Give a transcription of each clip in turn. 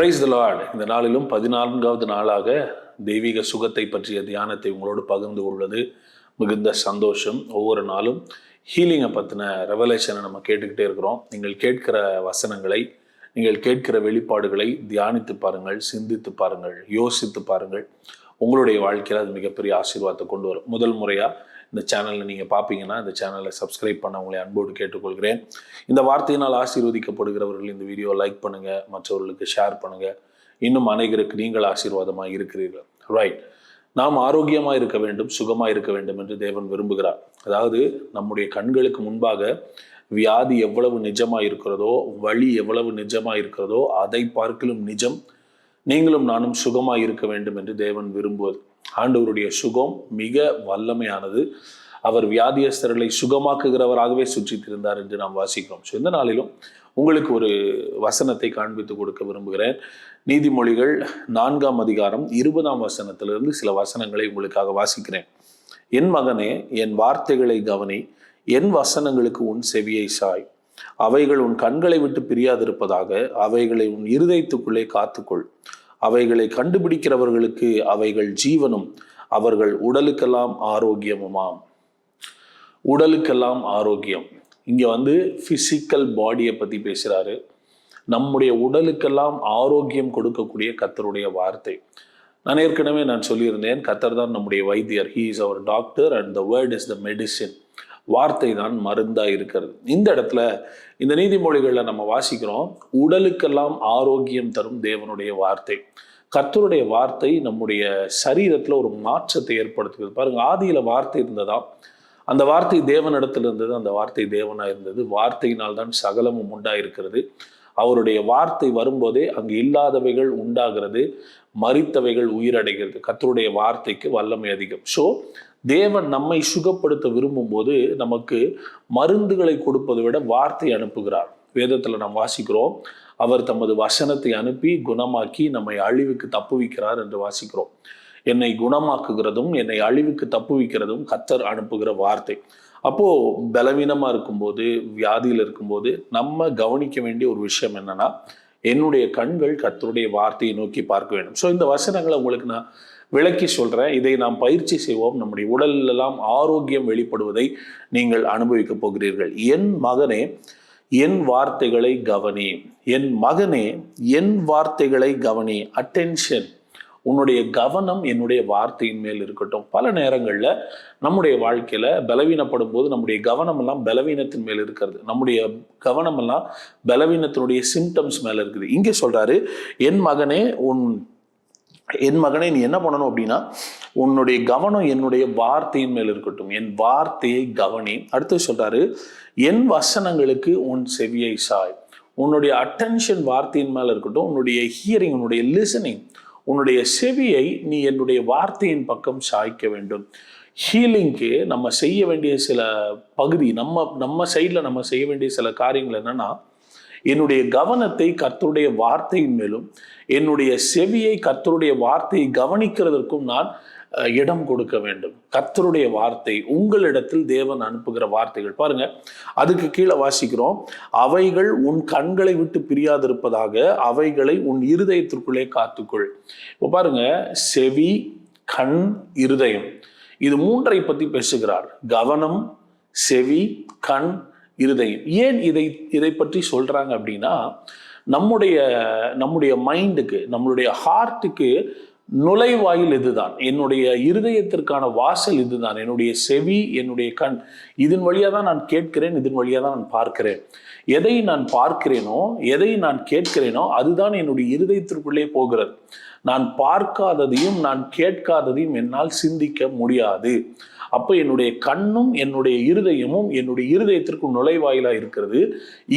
Praise the Lord இந்த நாளிலும் பதினான்காவது நாளாக தெய்வீக சுகத்தை பற்றிய தியானத்தை உங்களோடு பகிர்ந்து கொள்வது மிகுந்த சந்தோஷம். ஒவ்வொரு நாளும் ஹீலிங்கை பற்றின ரெவலேஷனை நம்ம கேட்டுக்கிட்டே இருக்கிறோம். நீங்கள் கேட்கிற வசனங்களை நீங்கள் கேட்கிற வெளிப்பாடுகளை தியானித்து பாருங்கள் சிந்தித்து பாருங்கள் யோசித்து பாருங்கள். உங்களுடைய வாழ்க்கையில் அது மிகப்பெரிய ஆசீர்வாதத்தை கொண்டு வரும். முதல் முறையாக இந்த சேனலில் நீங்கள் பார்ப்பீங்கன்னா இந்த சேனலை சப்ஸ்கிரைப் பண்ண உங்களை அன்போடு கேட்டுக்கொள்கிறேன். இந்த வார்த்தையினால் ஆசீர்வதிக்கப்படுகிறவர்கள் இந்த வீடியோ லைக் பண்ணுங்கள் மற்றவர்களுக்கு ஷேர் பண்ணுங்கள் இன்னும் அனைவருக்கு நீங்கள் ஆசீர்வாதமாக இருக்கிறீர்கள். ரைட் நாம் ஆரோக்கியமாக இருக்க வேண்டும் சுகமாக இருக்க வேண்டும் என்று தேவன் விரும்புகிறார். அதாவது நம்முடைய கண்களுக்கு முன்பாக வியாதி எவ்வளவு நிஜமாக இருக்கிறதோ வலி எவ்வளவு நிஜமாக இருக்கிறதோ அதை பார்க்கலும் நிஜம். நீங்களும் நானும் சுகமாக இருக்க வேண்டும் என்று தேவன் விரும்புவது. ஆண்டவருடைய சுகம் மிக வல்லமையானது. அவர் வியாதியஸ்தர்களை சுகமாக்குகிறவராகவே சுற்றித்திருந்தார் என்று நாம் வாசிக்கிறோம். ஸோ இந்த நாளிலும் உங்களுக்கு ஒரு வசனத்தை காண்பித்து கொடுக்க விரும்புகிறேன். நீதிமொழிகள் நான்காம் அதிகாரம் இருபதாம் வசனத்திலிருந்து சில வசனங்களை உங்களுக்காக வாசிக்கிறேன். என் மகனே என் வார்த்தைகளை கவனி. என் வசனங்களுக்கு உன் செவியை சாய். அவைகள் உன் கண்களை விட்டு பிரியாதிருப்பதாக அவைகளை உன் இருதயத்துக்குள்ளே காத்துக்கொள். அவைகளை கண்டுபிடிக்கிறவர்களுக்கு அவைகள் ஜீவனும் அவர்கள் உடலுக்கெல்லாம் ஆரோக்கியமுமாம். உடலுக்கெல்லாம் ஆரோக்கியம். இங்கே வந்து ஃபிசிக்கல் பாடியை பற்றி பேசுகிறாரு நம்முடைய உடலுக்கெல்லாம் ஆரோக்கியம் கொடுக்கக்கூடிய கத்தருடைய வார்த்தை. நான் ஏற்கனவே நான் சொல்லியிருந்தேன் கத்தர் தான் நம்முடைய வைத்தியர். He is our doctor and the word is the medicine வார்த்தை தான் மருந்தா இருக்கிறது. இந்த இடத்துல இந்த நீதிமொழிகளில் நம்ம வாசிக்கிறோம் உடலுக்கெல்லாம் ஆரோக்கியம் தரும் தேவனுடைய வார்த்தை. கர்த்தருடைய வார்த்தை நம்முடைய சரீரத்துல ஒரு மாற்றத்தை ஏற்படுத்துகிறது. பாருங்க ஆதியில வார்த்தை இருந்ததா? அந்த வார்த்தை தேவனிடத்தில் இருந்தது அந்த வார்த்தை தேவனா இருந்தது. வார்த்தையினால் தான் சகலமும் உண்டாயிருக்கிறது. அவருடைய வார்த்தை வரும்போதே அங்கு இல்லாதவைகள் உண்டாகிறது மறித்தவைகள் உயிரடைகிறது. கத்தருடைய வார்த்தைக்கு வல்லமை அதிகம். ஸோ தேவன் நம்மை சுகப்படுத்த விரும்பும் போது நமக்கு மருந்துகளை கொடுப்பதை விட வார்த்தை அனுப்புகிறார். வேதத்தில் நாம் வாசிக்கிறோம் அவர் தமது வசனத்தை அனுப்பி குணமாக்கி நம்மை அழிவுக்கு தப்புவிக்கிறார் என்று வாசிக்கிறோம். என்னை குணமாக்குகிறதும் என்னை அழிவுக்கு தப்புவிக்கிறதும் கத்தர் அனுப்புகிற வார்த்தை. அப்போ பலவீனமா இருக்கும்போது வியாதியில் இருக்கும்போது நம்ம கவனிக்க வேண்டிய ஒரு விஷயம் என்னன்னா என்னுடைய கண்கள் கத்தருடைய வார்த்தையை நோக்கி பார்க்க வேண்டும். ஸோ இந்த வசனங்களை உங்களுக்கு நான் விளக்கி சொல்கிறேன் இதை நாம் பயிற்சி செய்வோம். நம்முடைய உடலெல்லாம் ஆரோக்கியம் வெளிப்படுவதை நீங்கள் அனுபவிக்கப் போகிறீர்கள். என் மகனே என் வார்த்தைகளை கவனி. என் மகனே என் வார்த்தைகளை கவனி. அட்டென்ஷன் உன்னுடைய கவனம் என்னுடைய வார்த்தையின் மேல் இருக்கட்டும். பல நேரங்களில் நம்முடைய வாழ்க்கையில் பலவீனப்படும் போது நம்முடைய கவனமெல்லாம் பலவீனத்தின் மேல் இருக்கிறது. நம்முடைய கவனமெல்லாம் பலவீனத்தினுடைய சிம்டம்ஸ் மேலே இருக்குது. இங்கே சொல்கிறாரு என் மகனே உன் என் மகனே நீ என்ன பண்ணணும் அப்படின்னா உன்னுடைய கவனம் என்னுடைய வார்த்தையின் மேல் இருக்கட்டும். என் வார்த்தையை கவனி. அடுத்து சொல்றாரு என் வசனங்களுக்கு உன் செவியை சாய். உன்னுடைய அட்டென்ஷன் வார்த்தையின் மேல இருக்கட்டும் உன்னுடைய ஹியரிங் உன்னுடைய லிசனிங் உன்னுடைய செவியை நீ என்னுடைய வார்த்தையின் பக்கம் சாய்க்க வேண்டும். ஹீலிங்க்கு நம்ம செய்ய வேண்டிய சில பகுதி நம்ம நம்ம சைடில் நம்ம செய்ய வேண்டிய சில காரியங்கள் என்னன்னா என்னுடைய கவனத்தை கர்த்தருடைய வார்த்தையின் மேலும் என்னுடைய செவியை கர்த்தருடைய வார்த்தையை கவனிக்கிறதற்கும் நான் இடம் கொடுக்க வேண்டும். கர்த்தருடைய வார்த்தை உங்களிடத்தில் தேவன் அனுப்புகிற வார்த்தைகள். பாருங்க அதுக்கு கீழே வாசிக்கிறோம். அவைகள் உன் கண்களை விட்டு பிரியாதிருப்பதாக அவைகளை உன் இருதயத்திற்குள்ளே காத்துக்கொள். இப்போ பாருங்க செவி கண் இருதயம். இது மூன்றை பத்தி பேசுகிறார். கவனம் செவி கண் இருதயம். ஏன் இதை இதை பற்றி சொல்கிறாங்க அப்படின்னா நம்முடைய நம்முடைய மைண்டுக்கு நம்மளுடைய ஹார்ட்டுக்கு நுழைவாயில் இதுதான். என்னுடைய இருதயத்திற்கான வாசல் இதுதான். என்னுடைய செவி என்னுடைய கண். இதன் வழியாக தான் நான் கேட்கிறேன் இதன் வழியாக தான் நான் பார்க்கிறேன். எதை நான் பார்க்கிறேனோ எதை நான் கேட்கிறேனோ அதுதான் என்னுடைய இருதயத்திற்குள்ளே போகிறது. நான் பார்க்காததையும் நான் கேட்காததையும் என்னால் சிந்திக்க முடியாது. அப்போ என்னுடைய கண்ணும் என்னுடைய இருதயமும் என்னுடைய இருதயத்திற்கு நுழைவாயிலாக இருக்கிறது.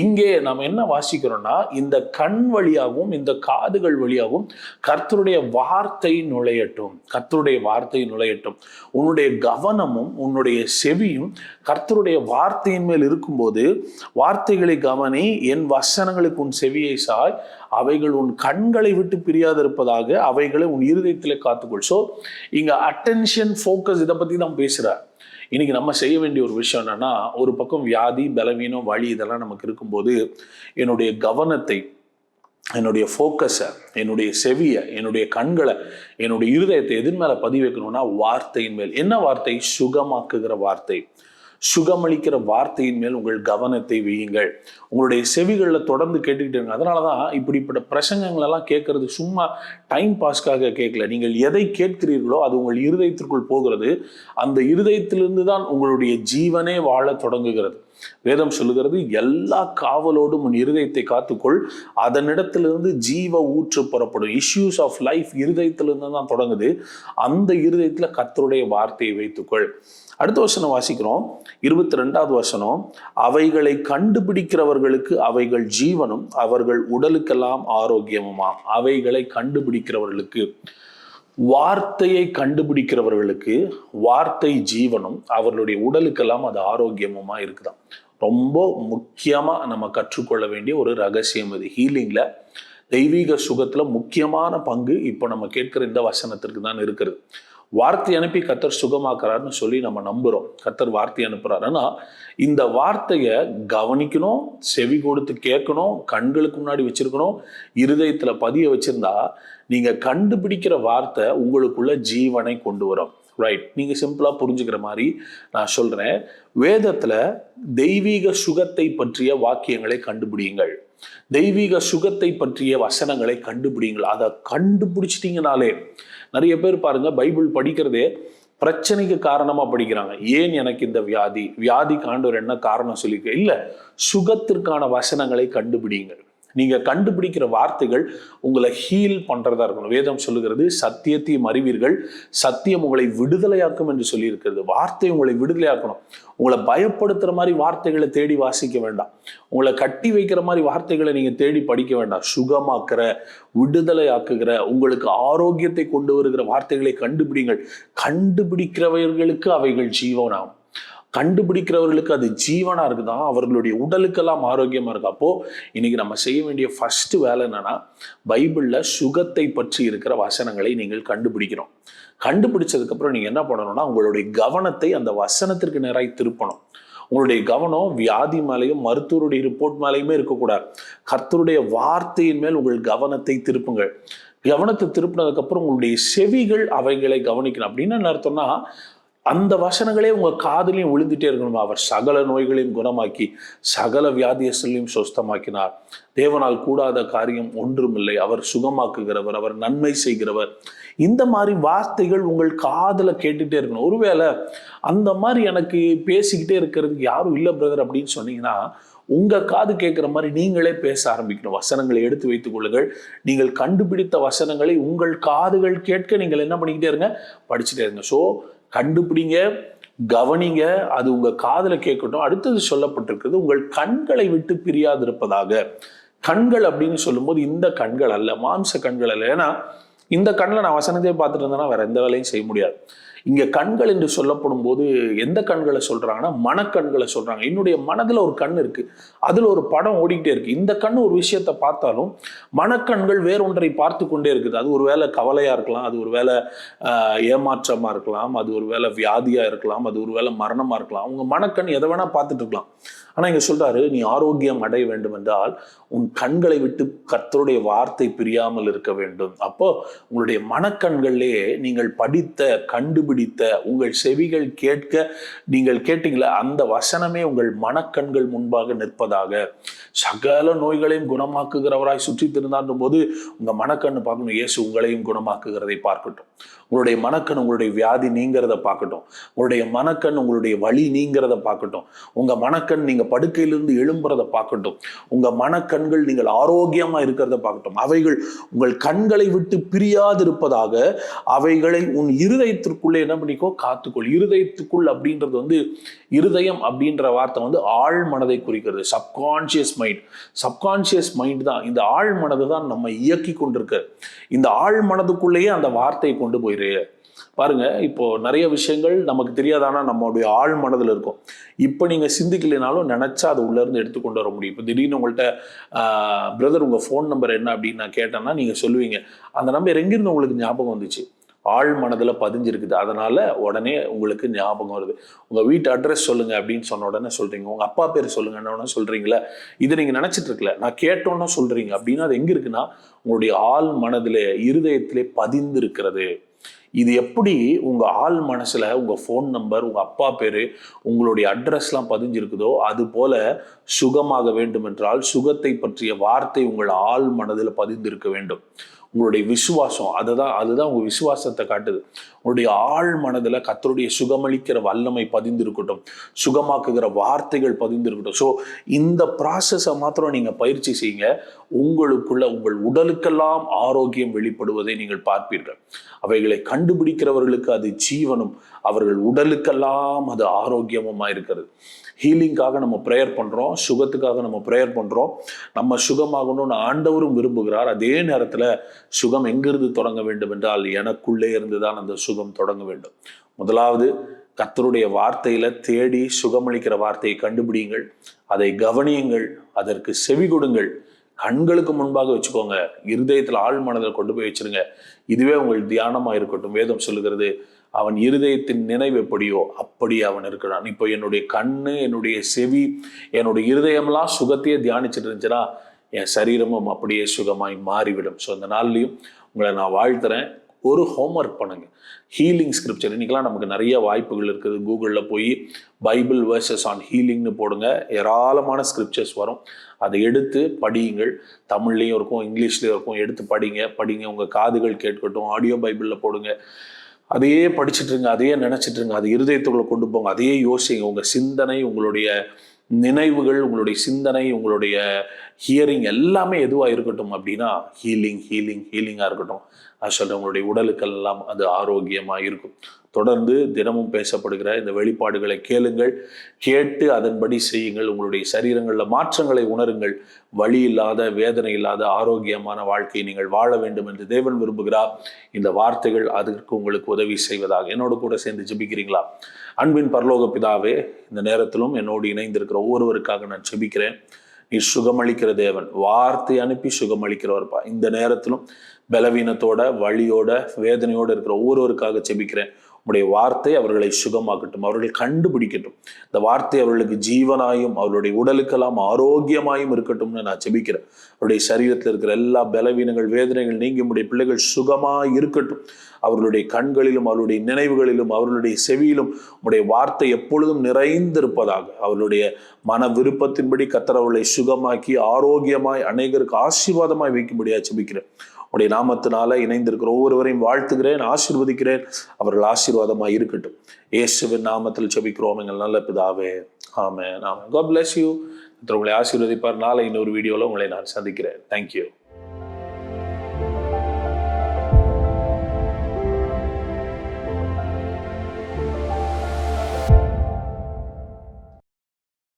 இங்கே நாம் என்ன வாசிக்கிறோம்னா இந்த கண் வழியாகவும் இந்த காதுகள் வழியாகவும் கர்த்தருடைய வார்த்தை நுழையட்டும். கர்த்தருடைய வார்த்தை நுழையட்டும். உன்னுடைய கவனமும் உன்னுடைய செவியும் கர்த்தருடைய வார்த்தையின் மேல் இருக்கும்போது வார்த்தைகளை கவனி என் வசனங்களுக்கு உன் செவியை சாய் அவைகள் உன் கண்களை விட்டு பிரியாதிருப்பதாக அவைகளை உன் இருதயத்தில் காத்துக்கொள். ஸோ இங்கே அட்டென்ஷன் ஃபோக்கஸ் இதை பற்றி தான் பேசுகிறார் இன்னைக்கு நம்ம செய்ய வேண்டிய ஒரு விஷயம் என்னன்னா ஒரு பக்கம் வியாதி பலவீனம் வழி இதெல்லாம் நமக்கு இருக்கும்போது என்னுடைய கவனத்தை என்னுடைய ஃபோக்கஸை என்னுடைய செவியை என்னுடைய கண்களை என்னுடைய இருதயத்தை எதிர் மேலே பதிவு வைக்கணும்னா வார்த்தையின் மேல். என்ன வார்த்தை? சுகமாக்குகிற வார்த்தை. சுகமளிக்கிற வார்த்தையின் மேல் உங்கள் கவனத்தை வையுங்கள். உங்களுடைய செவிகளில் தொடர்ந்து கேட்டுக்கிட்டு இருங்க. அதனால தான் இப்படிப்பட்ட பிரசங்கங்கள் எல்லாம் கேட்கறது சும்மா டைம் பாஸ்க்காக கேட்கல. நீங்கள் எதை கேட்கிறீர்களோ அது உங்கள் இருதயத்திற்குள் போகிறது. அந்த இருதயத்திலிருந்து தான் உங்களுடைய ஜீவனே வாழ தொடங்குகிறது. வேதம் சொல்லுகிறது எல்லா காவலோடும் உன் இருதயத்தை காத்துக்கொள். அதனிடத்திலிருந்து ஜீவ ஊற்று புறப்படும். இஷ்யூஸ் ஆஃப் லைஃப் இருதயத்திலிருந்து தான் தொடங்குது. அந்த இருதயத்தில் கத்தருடைய வார்த்தையை வைத்துக்கொள். அடுத்த வசனம் வாசிக்கிறோம். இருபத்தி ரெண்டாவது வசனம் அவைகளை கண்டுபிடிக்கிறவர்களுக்கு அவைகள் ஜீவனும் அவர்கள் உடலுக்கெல்லாம் ஆரோக்கியமுமாம். அவைகளை கண்டுபிடிக்கிறவர்களுக்கு வார்த்தையை கண்டுபிடிக்கிறவர்களுக்கு வார்த்தை ஜீவனும் அவர்களுடைய உடலுக்கெல்லாம் அது ஆரோக்கியமுமா இருக்குதான் ரொம்ப முக்கியமா நம்ம கற்றுக்கொள்ள வேண்டிய ஒரு ரகசியம் இது ஹீலிங்ல தெய்வீக சுகத்தில் முக்கியமான பங்கு இப்போ நம்ம கேட்குற இந்த வசனத்திற்கு தான் இருக்கிறது. வார்த்தை அனுப்பி கத்தர் சுகமாக்குறாருன்னு சொல்லி நம்ம நம்புகிறோம் கத்தர் வார்த்தை அனுப்புகிறாருன்னா இந்த வார்த்தையை கவனிக்கணும் செவி கொடுத்து கேட்கணும் கண்களுக்கு முன்னாடி வச்சிருக்கணும் இருதயத்தில் பதிய வச்சிருந்தா நீங்கள் கண்டுபிடிக்கிற வார்த்தை உங்களுக்குள்ள ஜீவனை கொண்டு வரும். ரைட் நீங்கள் சிம்பிளாக புரிஞ்சுக்கிற மாதிரி நான் சொல்கிறேன் வேதத்தில் தெய்வீக சுகத்தை பற்றிய வாக்கியங்களை கண்டுபிடியுங்கள். தெய்வீக சுகத்தை பற்றிய வசனங்களை கண்டுபிடிங்கள். அதை கண்டுபிடிச்சிட்டிங்கனாலே நிறைய பேர் பாருங்க பைபிள் படிக்கிறதே பிரச்சனைக்கு காரணமா படிக்கிறாங்க. ஏன் எனக்கு இந்த வியாதி? வியாதிக்கு ஆண்டவர் என்ன காரணம் சொல்லிக்க இல்ல சுகத்திற்கான வசனங்களை கண்டுபிடிங்கள். நீங்கள் கண்டுபிடிக்கிற வார்த்தைகள் உங்களை ஹீல் பண்ணுறதா இருக்கணும். வேதம் சொல்லுகிறது சத்தியத்தையும் அறிவீர்கள். சத்தியம் உங்களை விடுதலையாக்கும் என்று சொல்லியிருக்கிறது. வார்த்தை உங்களை விடுதலையாக்கணும். உங்களை பயப்படுத்துகிற மாதிரி வார்த்தைகளை தேடி வாசிக்க வேண்டாம். உங்களை கட்டி வைக்கிற மாதிரி வார்த்தைகளை நீங்கள் தேடி படிக்க வேண்டாம். சுகமாக்குற விடுதலையாக்குகிற உங்களுக்கு ஆரோக்கியத்தை கொண்டு வருகிற வார்த்தைகளை கண்டுபிடிங்கள். கண்டுபிடிக்கிறவர்களுக்கு அவைகள் ஜீவனாகும். கண்டுபிடிக்கிறவர்களுக்கு அது ஜீவனாக இருக்குதா? அவர்களுடைய உடலுக்கெல்லாம் ஆரோக்கியமாக இருக்கு? அப்போ இன்னைக்கு நம்ம செய்ய வேண்டிய ஃபர்ஸ்ட் வேலை என்னன்னா பைபிளில் சுகத்தை பற்றி இருக்கிற வசனங்களை நீங்கள் கண்டுபிடிக்கணும். கண்டுபிடிச்சதுக்கப்புறம் நீங்கள் என்ன பண்ணணும்னா உங்களுடைய கவனத்தை அந்த வசனத்திற்கு நேராக திருப்பணும். உங்களுடைய கவனம் வியாதி மேலேயும் மருத்துவருடைய ரிப்போர்ட் மேலேயுமே இருக்கக்கூடாது. கர்த்தருடைய வார்த்தையின் மேல் உங்கள் கவனத்தை திருப்புங்கள். கவனத்தை திருப்பினதுக்கப்புறம் உங்களுடைய செவிகள் அவைகளை கவனிக்கணும். அப்படின்னு என்ன அர்த்தம்னா அந்த வசனங்களே உங்கள் காதலையும் விழுந்துட்டே இருக்கணும்? அவர் சகல நோய்களையும் குணமாக்கி சகல வியாதியசலையும் சொஸ்தமாக்கினார். தேவனால் கூடாத காரியம் ஒன்றுமில்லை. அவர் சுகமாக்குகிறவர் அவர் நன்மை செய்கிறவர். இந்த மாதிரி வார்த்தைகள் உங்கள் காதில் கேட்டுட்டே இருக்கணும். ஒருவேளை அந்த மாதிரி எனக்கு பேசிக்கிட்டே இருக்கிறதுக்கு யாரும் இல்லை பிரதர் அப்படின்னு சொன்னீங்கன்னா உங்கள் காது கேட்குற மாதிரி நீங்களே பேச ஆரம்பிக்கணும். வசனங்களை எடுத்து வைத்துக் கொள்ளுங்கள். நீங்கள் கண்டுபிடித்த வசனங்களை உங்கள் காதுகள் கேட்க நீங்கள் என்ன பண்ணிக்கிட்டே இருங்க? படிச்சுட்டே இருங்க. ஸோ கண்டுபிடிங்க கவனிங்க அது உங்க காதுல கேட்கட்டும். அடுத்தது சொல்லப்பட்டிருக்கிறது உங்கள் கண்களை விட்டு பிரியாதிருப்பதாக. கண்கள் அப்படின்னு சொல்லும்போது இந்த கண்கள் அல்ல மாம்ச கண்கள் அல்ல. ஏன்னா இந்த கண்ணில் நான் வசனத்தையே பார்த்துட்டு இருந்தேன்னா வேற எந்த வேலையும் செய்ய முடியாது. இங்க கண்கள் என்று சொல்லப்படும் போது எந்த கண்களை சொல்றாங்கன்னா மனக்கண்களை சொல்றாங்க. என்னுடைய மனதுல ஒரு கண் இருக்கு. அதுல ஒரு படம் ஓடிக்கிட்டே இருக்கு. இந்த கண் ஒரு விஷயத்தை பார்த்தாலும் மனக்கண்கள் வேறொன்றை பார்த்து கொண்டே இருக்குது. அது ஒரு வேலை கவலையா இருக்கலாம் அது ஒரு வேலை ஏமாற்றமாக ஏமாற்றமா இருக்கலாம் அது ஒரு வேலை வியாதியா இருக்கலாம் அது ஒரு வேலை மரணமா இருக்கலாம். அவங்க மனக்கண் எதை வேணா பார்த்துட்டு இருக்கலாம். ஆனா இங்க சொல்றாரு நீ ஆரோக்கியம் அடைய வேண்டும் என்றால் உன் கண்களை விட்டு கர்த்தருடைய வார்த்தை பிரியாமல் இருக்க வேண்டும். அப்போ உங்களுடைய மனக்கண்களிலே நீங்கள் படித்த கண்டுபிடித்த உங்கள் செவிகள் கேட்க நீங்கள் கேட்டீங்களா அந்த வசனமே உங்கள் மனக்கண்கள் முன்பாக நிற்பதாக. சகல நோய்களையும் குணமாக்குகிறவராய் சுற்றி திருந்தாண்டும் போது உங்க மனக்கண்ணு பார்க்கணும் இயேசு உங்களையும் குணமாக்குகிறதை பார்க்கட்டும். உங்களுடைய மனக்கண் உங்களுடைய வியாதி நீங்கிறத பார்க்கட்டும். உங்களுடைய மனக்கண் உங்களுடைய வழி நீங்கிறத பார்க்கட்டும். உங்கள் மனக்கண் நீங்கள் படுக்கையிலிருந்து எழும்புறதை பார்க்கட்டும். உங்கள் மனக்கண்கள் நீங்கள் ஆரோக்கியமாக இருக்கிறத பார்க்கட்டும். அவைகள் உங்கள் கண்களை விட்டு பிரியாதிருப்பதாக அவைகளை உன் இருதயத்திற்குள்ளே என்ன பண்ணிக்கோ காத்துக்கொள். இருதயத்துக்குள் அப்படின்றது வந்து இருதயம் அப்படின்ற வார்த்தை வந்து ஆழ் மனதை குறிக்கிறது. சப்கான்சியஸ் மைண்ட் சப்கான்சியஸ் மைண்ட் தான். இந்த ஆழ் மனது தான் நம்ம இயக்கி கொண்டிருக்க. இந்த ஆழ் மனதுக்குள்ளேயே அந்த வார்த்தையை கொண்டு போயிரு. பாருங்க இப்போ நிறைய விஷயங்கள் நமக்கு தெரியாதானா நம்மளுடைய ஆள் மனதில் இருக்கும். இப்போ நீங்க சிந்திக்கலைனாலும் நினைச்சா அது உள்ள இருந்து எடுத்து கொண்டு வர முடியும். இப்போ திடீர்னு உங்கள்கிட்ட பிரதர் உங்க ஃபோன் நம்பர் என்ன அப்படின்னு நான் கேட்டேன்னா நீங்க சொல்லுவீங்க. அந்த நம்பர் எங்கிருந்து உங்களுக்கு ஞாபகம் வந்துச்சு? ஆழ் மனதில் பதிஞ்சிருக்குது. அதனால உடனே உங்களுக்கு ஞாபகம் வருது. உங்கள் வீட்டு அட்ரஸ் சொல்லுங்க அப்படின்னு சொன்ன உடனே சொல்றீங்க. உங்கள் அப்பா பேர் சொல்லுங்க உடனே சொல்றீங்களா? இதை நீங்கள் நினச்சிட்டு இருக்கல. நான் கேட்டோன்னு சொல்றீங்க. அப்படின்னா அது எங்க இருக்குன்னா உங்களுடைய ஆள் மனதிலே இருதயத்திலே பதிந்து இருக்கிறது இது எப்படி உங்கள் ஆள் மனசுல உங்கள் ஃபோன் நம்பர் உங்க அப்பா பேர் உங்களுடைய அட்ரஸ்லாம் பதிஞ்சிருக்குதோ அது போல சுகமாக வேண்டுமென்றால் சுகத்தை பற்றிய வார்த்தை உங்கள் ஆள் மனதில் பதிந்திருக்க வேண்டும். உங்களுடைய விசுவாசம் அதுதான் அதுதான் உங்கள் விசுவாசத்தை காட்டுது. உங்களுடைய ஆழ் மனதில் கத்தருடைய சுகமளிக்கிற வல்லமை பதிந்திருக்கட்டும். சுகமாக்குகிற வார்த்தைகள் பதிந்திருக்கட்டும். ஸோ இந்த ப்ராசஸை மாத்திரம் நீங்கள் பயிற்சி செய்யுங்க. உங்களுக்குள்ள உங்கள் உடலுக்கெல்லாம் ஆரோக்கியம் வெளிப்படுவதை நீங்கள் பார்ப்பீர்கள். அவைகளை கண் கண்டுபிடிக்கிறவர்களுக்கு அது ஜீவனும் அவர்கள் உடலுக்கெல்லாம் அது ஆரோக்கியமும் இருக்கிறது ஹீலிங்காக நம்ம ப்ரேயர் பண்ணுறோம் சுகத்துக்காக நம்ம ப்ரேயர் பண்ணுறோம் நம்ம சுகமாகணும்னு ஆண்டவரும் விரும்புகிறார். அதே நேரத்தில் சுகம் எங்கிருந்து தொடங்க வேண்டும் என்றால் எனக்குள்ளே இருந்து தான் அந்த சுகம் தொடங்க வேண்டும். முதலாவது கத்தருடைய வார்த்தையில தேடி சுகமளிக்கிற வார்த்தையை கண்டுபிடியுங்கள். அதை கவனியுங்கள். அதற்கு செவி கொடுங்கள். கண்களுக்கு முன்பாக வச்சுக்கோங்க. இருதயத்தில் ஆழ் மனதில் கொண்டு போய் வச்சிருங்க. இதுவே உங்கள் தியானமாக இருக்கட்டும். வேதம் சொல்லுகிறது அவன் இருதயத்தின் நினைவு எப்படியோ அப்படி அவன் இருக்கிறான். இப்போ என்னுடைய கண்ணு என்னுடைய செவி என்னுடைய இருதயம்லாம் சுகத்தையே தியானிச்சுட்டு இருந்துச்சுன்னா என் சரீரமும் அப்படியே சுகமாய் மாறிவிடும். ஸோ அந்த நாள்லையும் உங்களை நான் வாழ்த்துறேன். ஒரு ஹோம்ஒர்க் பண்ணுங்க. ஹீலிங் ஸ்கிரிப்சர் இன்றைக்கெலாம் நமக்கு நிறைய வாய்ப்புகள் இருக்குது. கூகுளில் போய் பைபிள் வேர்சஸ் ஆன் ஹீலிங்னு போடுங்க. ஏராளமான ஸ்கிரிப்சர்ஸ் வரும். அதை எடுத்து படியுங்கள். தமிழ்லேயும் இருக்கும் இங்கிலீஷ்லேயும் இருக்கும். எடுத்து படிங்க. படிங்க. உங்கள் காதுகள் கேட்கட்டும். ஆடியோ பைபிளில் போடுங்க. அதையே படிச்சுட்டு இருங்க. அதையே நினச்சிட்ருங்க இருங்க. அது இருதயத்துக்குள்ளே கொண்டு போங்க. அதையே யோசிங்க. உங்கள் சிந்தனை உங்களுடைய நினைவுகள் உங்களுடைய சிந்தனை உங்களுடைய ஹியரிங் எல்லாமே எதுவாக இருக்கட்டும் அப்படின்னா ஹீலிங் ஹீலிங் ஹீலிங்காக இருக்கட்டும். ஆக்சுவலாக உங்களுடைய உடலுக்கெல்லாம் அது ஆரோக்கியமாக இருக்கும். தொடர்ந்து தினமும் பேசப்படுகிற இந்த வெளிப்பாடுகளை கேளுங்கள். கேட்டு அதன்படி செய்யுங்கள். உங்களுடைய சரீரங்களில் மாற்றங்களை உணருங்கள். வழி இல்லாத வேதனை இல்லாத ஆரோக்கியமான வாழ்க்கையை நீங்கள் வாழ வேண்டும் என்று தேவன் விரும்புகிறார். இந்த வார்த்தைகள் அதற்கு உங்களுக்கு உதவி செய்வதாக. என்னோடு கூட சேர்ந்து ஜெபிக்கிறீங்களா? அன்பின் பரலோக பிதாவே இந்த நேரத்திலும் என்னோடு இணைந்திருக்கிற ஒவ்வொருவருக்காக நான் ஜெபிக்கிறேன். நீ சுகமளிக்கிற தேவன். வார்த்தை அனுப்பி சுகமளிக்கிறவர்ப்பா. இந்த நேரத்திலும் பலவீனத்தோட வழியோட வேதனையோட இருக்கிற ஒவ்வொருவருக்காக செபிக்கிறேன். உடைய வார்த்தை அவர்களை சுகமாக்கட்டும் அவர்கள் கண்டுபிடிக்கட்டும். இந்த வார்த்தை அவர்களுக்கு ஜீவனாயும் அவருடைய உடலுக்கெல்லாம் ஆரோக்கியமாயும் இருக்கட்டும்னு நான் செபிக்கிறேன் அவருடைய சரீரத்தில் இருக்கிற எல்லா பலவீனங்கள் வேதனைகள் நீங்கி உடைய பிள்ளைகள் சுகமாய் இருக்கட்டும். அவர்களுடைய கண்களிலும் அவருடைய நினைவுகளிலும் அவர்களுடைய செவியிலும் உடைய வார்த்தை எப்பொழுதும் நிறைந்திருப்பதாக அவர்களுடைய மன விருப்பத்தின்படி கத்தர் அவர்களை சுகமாக்கி ஆரோக்கியமாய் அநேகருக்கு ஆசீர்வாதமாய் வைக்கும்படியா செபிக்கிறேன் உடைய நாமத்தினால இணைந்திருக்கிற ஒவ்வொருவரையும் வாழ்த்துகிறேன் ஆசிர்வதிக்கிறேன். அவர்கள் ஆசீர்வாதமாக இருக்கட்டும். இயேசுவின் நாமத்தில் செபிக்கிறோம் எங்கள் நல்ல பிதாவே ஆமே ஆமே காட் பிளஸ் யூ உங்களை ஆசீர்வதிப்பார். நாளை இன்னொரு வீடியோவில் உங்களை நான் சந்திக்கிறேன். தேங்க்யூ